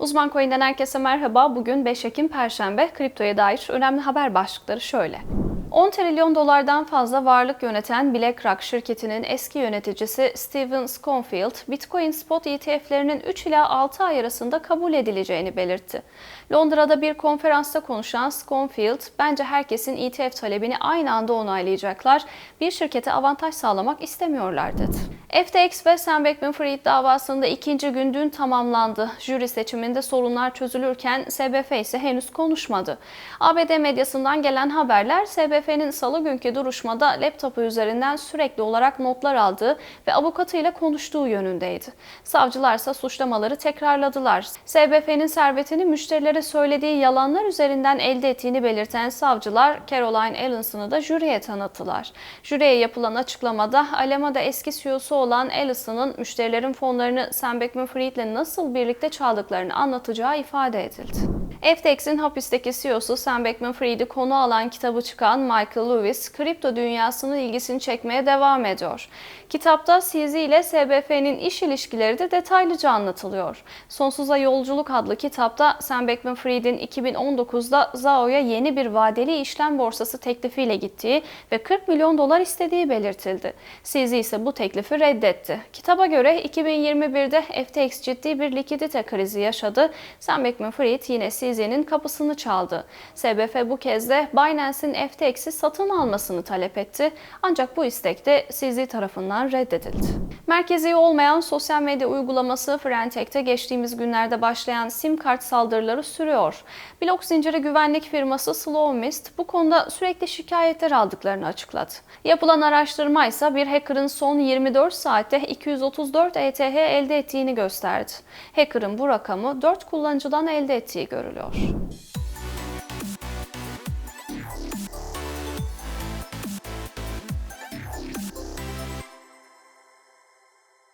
Uzman Coin'den herkese merhaba. Bugün 5 Ekim Perşembe. Kriptoya dair önemli haber başlıkları şöyle. 10 trilyon dolardan fazla varlık yöneten BlackRock şirketinin eski yöneticisi Steven Schoenfield, Bitcoin spot ETF'lerinin 3 ila 6 ay arasında kabul edileceğini belirtti. Londra'da bir konferansta konuşan Schoenfield, bence herkesin ETF talebini aynı anda onaylayacaklar, bir şirkete avantaj sağlamak istemiyorlar dedi. FTX ve Sam Bankman-Fried davasında ikinci gün dün tamamlandı. Jüri seçiminde sorunlar çözülürken SBF ise henüz konuşmadı. ABD medyasından gelen haberler SBF'nin salı günkü duruşmada laptopu üzerinden sürekli olarak notlar aldığı ve avukatıyla konuştuğu yönündeydi. Savcılarsa suçlamaları tekrarladılar. SBF'nin servetini müşterilere söylediği yalanlar üzerinden elde ettiğini belirten savcılar Caroline Ellison'ı da jüriye tanıttılar. Jüriye yapılan açıklamada Alameda eski CEO'su olan Ellison'ın müşterilerin fonlarını Sam Bankman-Fried'le nasıl birlikte çaldıklarını anlatacağı ifade edildi. FTX'in hapisteki CEO'su Sam Bankman-Fried'i konu alan kitabı çıkan Michael Lewis, kripto dünyasının ilgisini çekmeye devam ediyor. Kitapta CZ ile SBF'nin iş ilişkileri de detaylıca anlatılıyor. Sonsuza Yolculuk adlı kitapta Sam Bankman-Fried'in 2019'da Zao'ya yeni bir vadeli işlem borsası teklifiyle gittiği ve 40 milyon dolar istediği belirtildi. CZ ise bu teklifi reddetti. Kitaba göre 2021'de FTX ciddi bir likidite krizi yaşadı. Sam Bankman-Fried yine CZ'nin kapısını çaldı. SBF bu kez de Binance'in FTX'i satın almasını talep etti. Ancak bu istek de CZ tarafından reddedildi. Merkezi olmayan sosyal medya uygulaması Frentech'te geçtiğimiz günlerde başlayan sim kart saldırıları sürüyor. Blok zinciri güvenlik firması Slowmist bu konuda sürekli şikayetler aldıklarını açıkladı. Yapılan araştırma ise bir hacker'ın son 24 saatte 234 ETH elde ettiğini gösterdi. Hacker'ın bu rakamı 4 kullanıcıdan elde ettiği görülüyor. Gulasch.